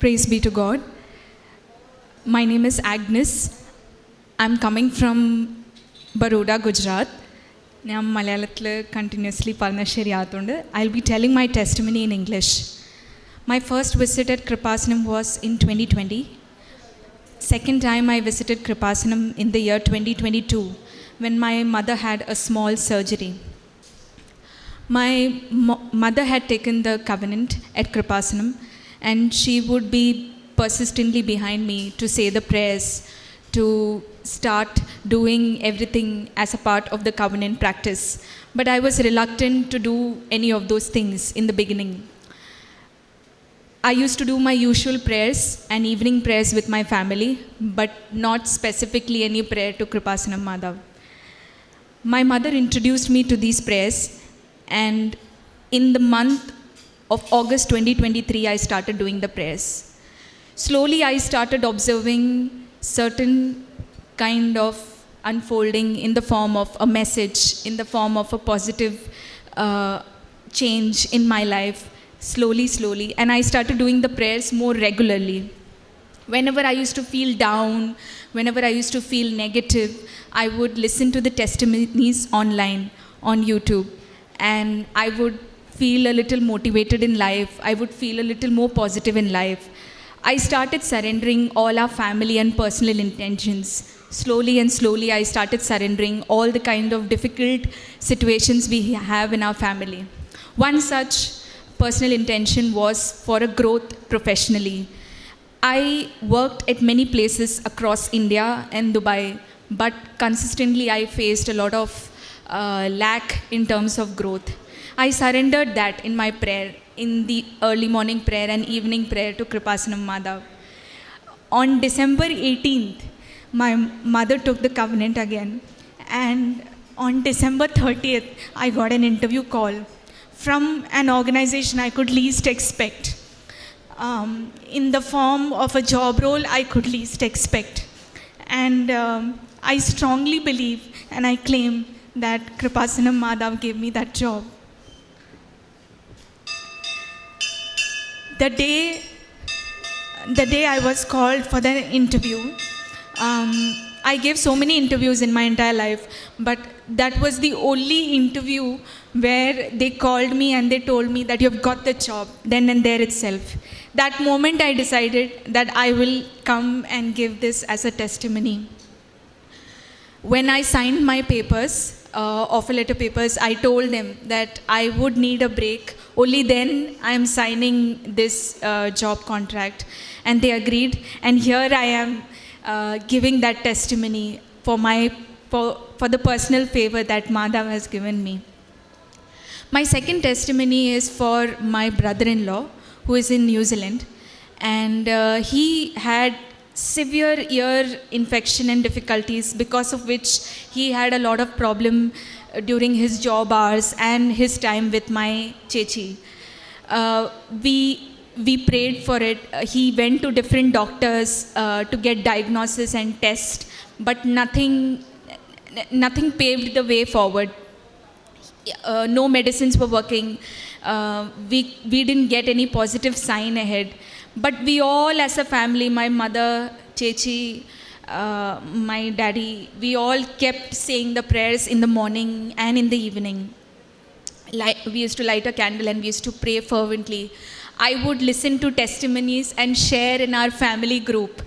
Praise be to God. My name is Agnes. I'm coming from Baroda, Gujarat. ഞാൻ മലയാളത്തിൽ continuously പറഞ്ഞ ശരിയാകത്തുണ്ട് I will be telling my ടെസ്റ്റിമനി in English my first visit at Kripasanam was in twenty twenty second time I visited Kripasanam in the year twenty twenty two when my mother had a small surgery my mo- mother had taken the covenant at Kripasanam and she would be persistently behind me to say the prayers, to start doing everything as a part of the covenant practice. But I was reluctant to do any of those things in the beginning. I used to do my usual prayers and evening prayers with my family, but not specifically any prayer to Kripasanam Madhav. My mother introduced me to these prayers, and in the month of August 2023, I started doing the prayers. Slowly, I started observing certain kind of unfolding in the form of a message, in the form of a positive uh, change in my life, slowly, slowly. And I started doing the prayers more regularly whenever I used to feel down, whenever I used to feel negative, I would listen to the testimonies online on YouTube and I would feel a little motivated in life. I would feel a little more positive in life. I started surrendering all our family and personal intentions. Slowly and slowly, I started surrendering all the kind of difficult situations we have in our family. One such personal intention was for a growth professionally. I worked at many places across India and Dubai, but consistently I faced a lot of uh, lack in terms of growth. I surrendered that in my prayer, in the early morning prayer and evening prayer to Kripasanam Madhav. On December 18th, my mother took the covenant again, and on December 30th, I got an interview call from an organization I could least expect um, in the form of a job role I could least expect. And um, I strongly believe and I claim that Kripasanam Madhav gave me that job. The day, the day I was called for the interview, um, I gave so many interviews in my entire life, but that was the only interview where they called me and they told me that you've got the job then and there itself. That moment I decided that I will come and give this as a testimony. When I signed my papers, uh, offer letter papers, I told them that I would need a break. Only then I am signing this uh, job contract. And they agreed. And here I am uh, giving that testimony for, my, for, for the personal favor that Madhav has given me. My second testimony is for my brother in law who is in New Zealand. And uh, he had severe ear infection and difficulties because of which he had a lot of problem during his job hours and his time with my chechi. Uh, we we prayed for it. Uh, he went to different doctors uh, to get diagnosis and test, but nothing nothing paved the way forward. Uh, no medicines were working. Uh, we we didn't get any positive sign ahead. But we all, as a family, my mother, Chechi, uh, my daddy, we all kept saying the prayers in the morning and in the evening. We used to light a candle and we used to pray fervently. I would listen to testimonies and share in our family group.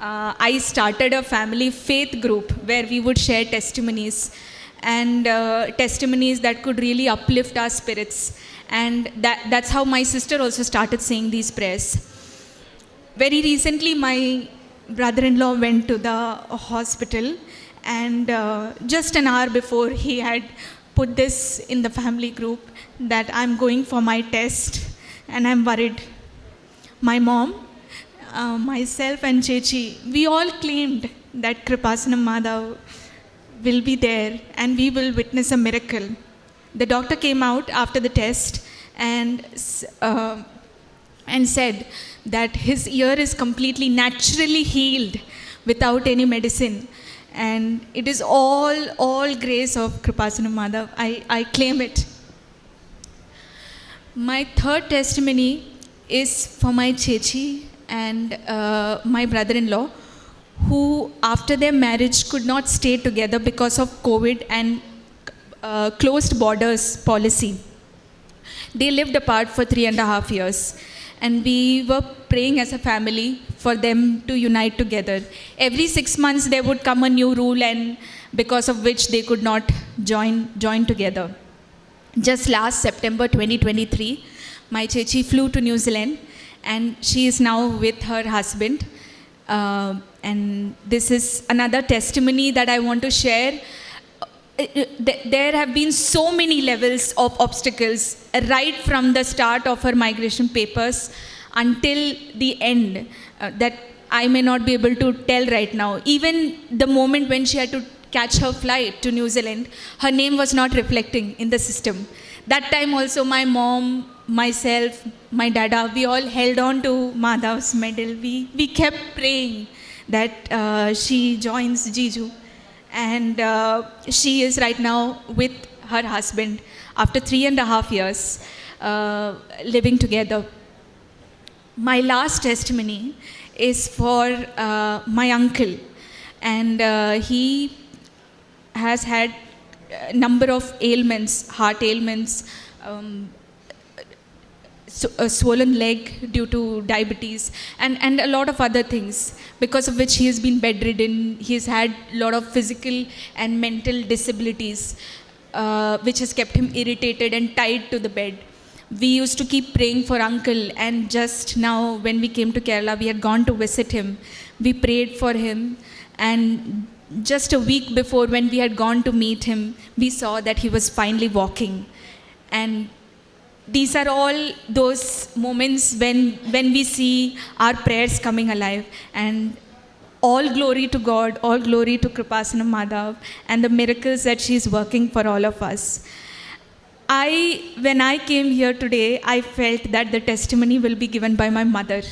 Uh, I started a family faith group where we would share testimonies and uh, testimonies that could really uplift our spirits. And that, that's how my sister also started saying these prayers. Very recently, my brother in law went to the hospital, and uh, just an hour before, he had put this in the family group that I'm going for my test and I'm worried. My mom, uh, myself, and Chechi, we all claimed that Kripasanam Madhav will be there and we will witness a miracle. The doctor came out after the test and uh, and said that his ear is completely naturally healed without any medicine and it is all all grace of kripasanam madhav i, I claim it my third testimony is for my chechi and uh, my brother in law, who, after their marriage, could not stay together because of COVID and uh, closed borders policy. They lived apart for three and a half years. And we were praying as a family for them to unite together. Every six months, there would come a new rule, and because of which they could not join, join together. Just last September 2023, my chechi flew to New Zealand and she is now with her husband. Uh, and this is another testimony that I want to share. Uh, uh, th- There have been so many levels of obstacles right from the start of her migration papers until the end uh, that I may not be able to tell right now. Even the moment when she had to catch her flight to New Zealand, her name was not reflecting in the system. That time also, my mom, myself, my dada, we all held on to Madhav's medal. We, we kept praying that uh, she joins Jiju. And uh, she is right now with her husband after three and a half years uh, living together. My last testimony is for uh, my uncle, and uh, he has had a number of ailments, heart ailments, um, a swollen leg due to diabetes, and, and a lot of other things, because of which he has been bedridden. He's had a lot of physical and mental disabilities, uh, which has kept him irritated and tied to the bed. We used to keep praying for uncle, and just now, when we came to Kerala, we had gone to visit him. We prayed for him, and just a week before, when we had gone to meet him, we saw that he was finally walking. And these are all those moments when, when we see our prayers coming alive. And all glory to God, all glory to Kripasana Madhav, and the miracles that she is working for all of us. I, when I came here today, I felt that the testimony will be given by my mother.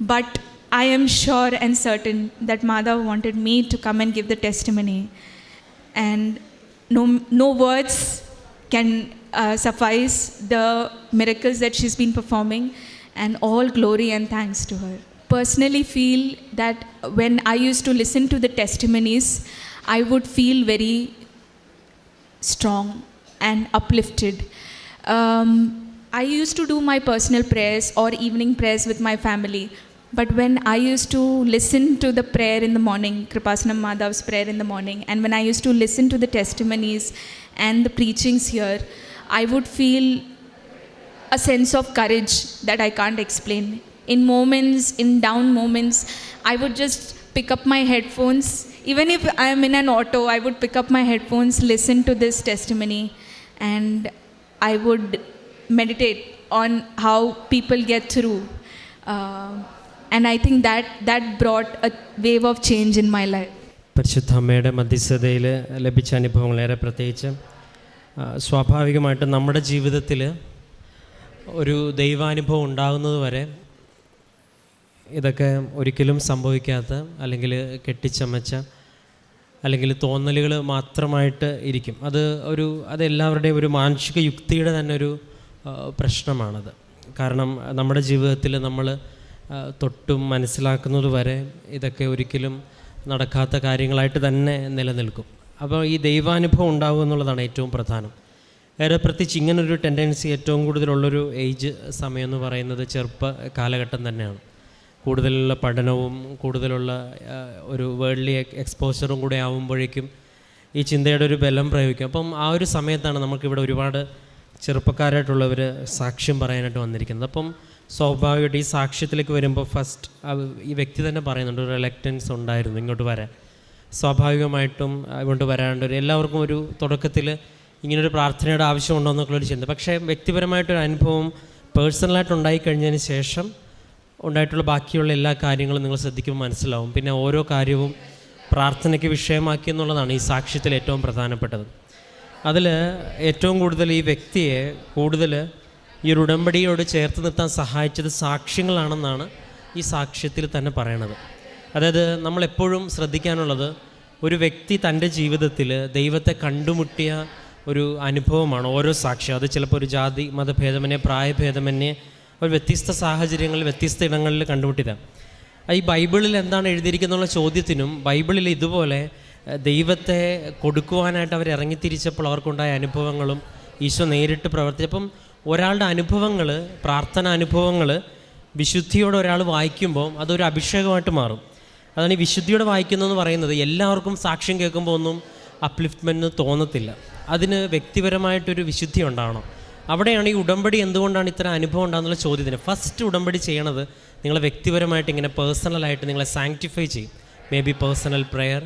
But I am sure and certain that Madhav wanted me to come and give the testimony. And no, no words can uh, suffice the miracles that she's been performing, and all glory and thanks to her. Personally, feel that when I used to listen to the testimonies, I would feel very strong and uplifted. Um, I used to do my personal prayers or evening prayers with my family. But when I used to listen to the prayer in the morning, Kripasanam Madhav's prayer in the morning, and when I used to listen to the testimonies and the preachings here, I would feel a sense of courage that I can't explain. In moments, in down moments, I would just pick up my headphones. Even if I am in an auto, I would pick up my headphones, listen to this testimony, and I would meditate on how people get through. Uh, and I think that that brought a wave of change in my life പരിശുദ്ധ അമ്മയുടെ മധ്യസ്ഥതയിൽ ലഭിച്ച അനുഭവങ്ങളേറെ പ്രത്യേകിച്ച്. സ്വാഭാവികമായിട്ടും നമ്മുടെ ജീവിതത്തിൽ ഒരു ദൈവാനുഭവം ഉണ്ടാകുന്നത് വരെ ഇതൊക്കെ ഒരിക്കലും സംഭവിക്കാത്ത അല്ലെങ്കിൽ കെട്ടിച്ചമച്ച അല്ലെങ്കിൽ തോന്നലുകൾ മാത്രമായിട്ട് ഇരിക്കും. അത് ഒരു അതെല്ലാവരുടെയും ഒരു മാനുഷിക യുക്തിയുടെ തന്നെ ഒരു പ്രശ്നമാണത്. കാരണം നമ്മുടെ ജീവിതത്തിൽ നമ്മൾ തൊട്ടും മനസ്സിലാക്കുന്നത് വരെ ഇതൊക്കെ ഒരിക്കലും നടക്കാത്ത കാര്യങ്ങളായിട്ട് തന്നെ നിലനിൽക്കും. അപ്പോൾ ഈ ദൈവാനുഭവം ഉണ്ടാവുക എന്നുള്ളതാണ് ഏറ്റവും പ്രധാനം. ഏറെ പ്രത്യേകിച്ച് ഇങ്ങനൊരു ടെൻഡൻസി ഏറ്റവും കൂടുതലുള്ളൊരു ഏജ് സമയം എന്ന് പറയുന്നത് ചെറുപ്പ കാലഘട്ടം തന്നെയാണ്. കൂടുതലുള്ള പഠനവും കൂടുതലുള്ള ഒരു വേൾഡ്ലി എക്സ്പോഷറും കൂടെ ആവുമ്പോഴേക്കും ഈ ചിന്തയുടെ ഒരു ബലം പ്രയോഗിക്കും. അപ്പം ആ ഒരു സമയത്താണ് നമുക്കിവിടെ ഒരുപാട് ചെറുപ്പക്കാരായിട്ടുള്ളവർ സാക്ഷ്യം പറയാനായിട്ട് വന്നിരിക്കുന്നത്. അപ്പം സ്വാഭാവികമായിട്ട് ഈ സാക്ഷ്യത്തിലേക്ക് വരുമ്പോൾ ഫസ്റ്റ് ഈ വ്യക്തി തന്നെ പറയുന്നുണ്ട് ഒരു റിലക്റ്റൻസ് ഉണ്ടായിരുന്നു ഇങ്ങോട്ട് വരാൻ. സ്വാഭാവികമായിട്ടും ഇങ്ങോട്ട് വരാണ്ട് ഒരു എല്ലാവർക്കും ഒരു തുടക്കത്തിൽ ഇങ്ങനൊരു പ്രാർത്ഥനയുടെ ആവശ്യമുണ്ടോ എന്നൊക്കെയുള്ളൊരു ചിന്ത. പക്ഷേ വ്യക്തിപരമായിട്ടൊരു അനുഭവം പേഴ്സണലായിട്ട് ഉണ്ടായിക്കഴിഞ്ഞതിന് ശേഷം ഉണ്ടായിട്ടുള്ള ബാക്കിയുള്ള എല്ലാ കാര്യങ്ങളും നിങ്ങൾ ശ്രദ്ധിക്കുമ്പോൾ മനസ്സിലാവും. പിന്നെ ഓരോ കാര്യവും പ്രാർത്ഥനയ്ക്ക് വിഷയമാക്കി എന്നുള്ളതാണ് ഈ സാക്ഷ്യത്തിൽ ഏറ്റവും പ്രധാനപ്പെട്ടത്. അതിൽ ഏറ്റവും കൂടുതൽ ഈ വ്യക്തിയെ കൂടുതൽ ഈ ഒരു ഉടമ്പടിയോട് ചേർത്ത് നിർത്താൻ സഹായിച്ചത് സാക്ഷ്യങ്ങളാണെന്നാണ് ഈ സാക്ഷ്യത്തിൽ തന്നെ പറയണത്. അതായത് നമ്മളെപ്പോഴും ശ്രദ്ധിക്കാനുള്ളത് ഒരു വ്യക്തി തന്റെ ജീവിതത്തിൽ ദൈവത്തെ കണ്ടുമുട്ടിയ ഒരു അനുഭവമാണ് ഓരോ സാക്ഷ്യം. അത് ചിലപ്പോൾ ഒരു ജാതി മതഭേദമന്യേ പ്രായഭേദമന്യേ ഒരു വ്യത്യസ്ത സാഹചര്യങ്ങളിൽ വ്യത്യസ്ത ഇടങ്ങളിൽ കണ്ടുമുട്ടിയതാണ്. ഈ ബൈബിളിൽ എന്താണ് എഴുതിയിരിക്കുന്നുള്ള ചോദ്യത്തിനും ബൈബിളിൽ ഇതുപോലെ ദൈവത്തെ കൊടുക്കുവാനായിട്ട് അവർ ഇറങ്ങിത്തിരിച്ചപ്പോൾ അവർക്കുണ്ടായ അനുഭവങ്ങളും ഈശോ നേരിട്ട് പ്രവർത്തിച്ചപ്പം ഒരാളുടെ അനുഭവങ്ങൾ പ്രാർത്ഥന അനുഭവങ്ങൾ വിശുദ്ധിയോടെ ഒരാൾ വായിക്കുമ്പോൾ അതൊരു അഭിഷേകമായിട്ട് മാറും. അതാണ് ഈ വിശുദ്ധിയോടെ വായിക്കുന്നതെന്ന് പറയുന്നത് എല്ലാവർക്കും സാക്ഷ്യം കേൾക്കുമ്പോൾ ഒന്നും അപ്ലിഫ്റ്റ്മെന്റ് തോന്നത്തില്ല. അതിന് വ്യക്തിപരമായിട്ടൊരു വിശുദ്ധി ഉണ്ടാവണം. അവിടെയാണ് ഈ ഉടമ്പടി എന്തുകൊണ്ടാണ് ഇത്ര അനുഭവം ഉണ്ടാകുന്നുള്ള ചോദ്യത്തിന്. ഫസ്റ്റ് ഉടമ്പടി ചെയ്യണത് നിങ്ങളെ വ്യക്തിപരമായിട്ട് ഇങ്ങനെ പേഴ്സണലായിട്ട് നിങ്ങളെ സാങ്ക്ടിഫൈ ചെയ്യും. Maybe personal prayer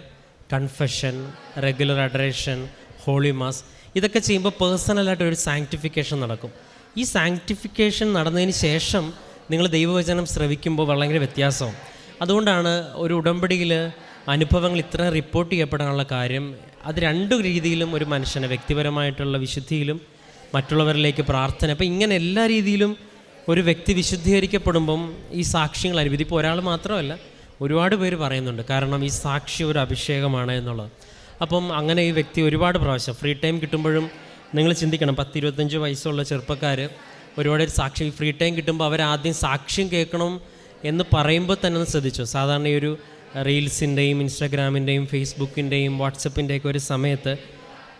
confession regular adoration holy mass ഇതൊക്കെ ചെയ്യുമ്പോൾ പേഴ്സണലായിട്ട് ഒരു സാങ്ക്ടിഫിക്കേഷൻ നടക്കും. ഈ സാങ്ക്ടിഫിക്കേഷൻ നടന്നതിന് ശേഷം നിങ്ങൾ ദൈവവചനം ശ്രവിക്കുമ്പോൾ വളരെ വ്യത്യാസവും അതുകൊണ്ടാണ് ഒരു ഉടമ്പടിയിൽ അനുഭവങ്ങൾ ഇത്ര റിപ്പോർട്ട് ചെയ്യപ്പെടാനുള്ള കാര്യം. അത് രണ്ടു രീതിയിലും ഒരു മനുഷ്യനെ വ്യക്തിപരമായിട്ടുള്ള വിശുദ്ധിയിലും മറ്റുള്ളവരിലേക്ക് പ്രാർത്ഥന. അപ്പോൾ ഇങ്ങനെ എല്ലാ രീതിയിലും ഒരു വ്യക്തി വിശുദ്ധീകരിക്കപ്പെടുമ്പം ഈ സാക്ഷ്യങ്ങൾ അനുഭവം ഇപ്പോൾ ഒരാൾ മാത്രമല്ല ഒരുപാട് പേര് പറയുന്നുണ്ട് കാരണം ഈ സാക്ഷി ഒരു അഭിഷേകമാണ് എന്നുള്ളത്. അപ്പം അങ്ങനെ ഈ വ്യക്തി ഒരുപാട് പ്രാവശ്യം ഫ്രീ ടൈം കിട്ടുമ്പോഴും നിങ്ങൾ ചിന്തിക്കണം പത്ത് ഇരുപത്തഞ്ച് വയസ്സുള്ള ചെറുപ്പക്കാർ ഒരുപാട് സാക്ഷി ഫ്രീ ടൈം കിട്ടുമ്പോൾ അവരാദ്യം സാക്ഷ്യം കേൾക്കണം എന്ന് പറയുമ്പോൾ തന്നെ ഒന്ന് ശ്രദ്ധിച്ചു? സാധാരണ ഈ ഒരു റീൽസിന്റെയും ഇൻസ്റ്റാഗ്രാമിന്റെയും ഫേസ്ബുക്കിന്റെയും വാട്സപ്പിന്റെയൊക്കെ ഒരു സമയത്ത്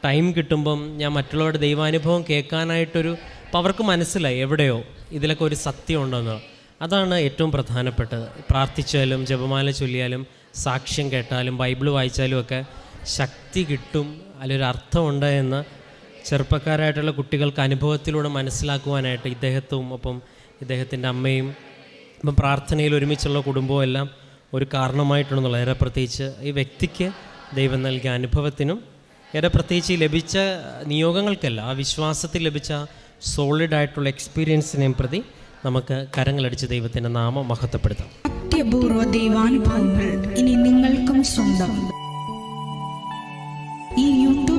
ടൈം കിട്ടുമ്പം ഞാൻ മറ്റുള്ളവരുടെ ദൈവാനുഭവം കേൾക്കാനായിട്ടൊരു അപ്പോൾ അവർക്ക് മനസ്സിലായി എവിടെയോ ഇതിലൊക്കെ ഒരു സത്യം ഉണ്ടെന്ന്. അതാണ് ഏറ്റവും പ്രധാനപ്പെട്ടത്. പ്രാർത്ഥിച്ചാലും ജപമാല ചൊല്ലിയാലും സാക്ഷ്യം കേട്ടാലും ബൈബിൾ വായിച്ചാലും ഒക്കെ ശക്തി കിട്ടും അതിലൊരു അർത്ഥമുണ്ട് എന്ന് ചെറുപ്പക്കാരായിട്ടുള്ള കുട്ടികൾക്ക് അനുഭവത്തിലൂടെ മനസ്സിലാക്കുവാനായിട്ട് ഇദ്ദേഹത്തും ഒപ്പം ഇദ്ദേഹത്തിന്റെ അമ്മയും ഇപ്പം പ്രാർത്ഥനയിൽ ഒരുമിച്ചുള്ള കുടുംബവും എല്ലാം ഒരു കാരണമായിട്ടുണ്ടെന്നുള്ളത് ഏറെ പ്രത്യേകിച്ച് ഈ വ്യക്തിക്ക് ദൈവം നൽകിയ അനുഭവത്തിനും ഏറെ പ്രത്യേകിച്ച് ലഭിച്ച നിയോഗങ്ങൾക്കല്ല ആ വിശ്വാസത്തിൽ ലഭിച്ച സോളിഡ് ആയിട്ടുള്ള എക്സ്പീരിയൻസിനെയും പ്രതി നമുക്ക് കരങ്ങളടിച്ച് ദൈവത്തിന്റെ നാമം മഹത്വപ്പെടുത്താം. അത്യപൂർവ ദൈവാനുഭവങ്ങൾ ഇനി നിങ്ങൾക്കും സ്വന്തം.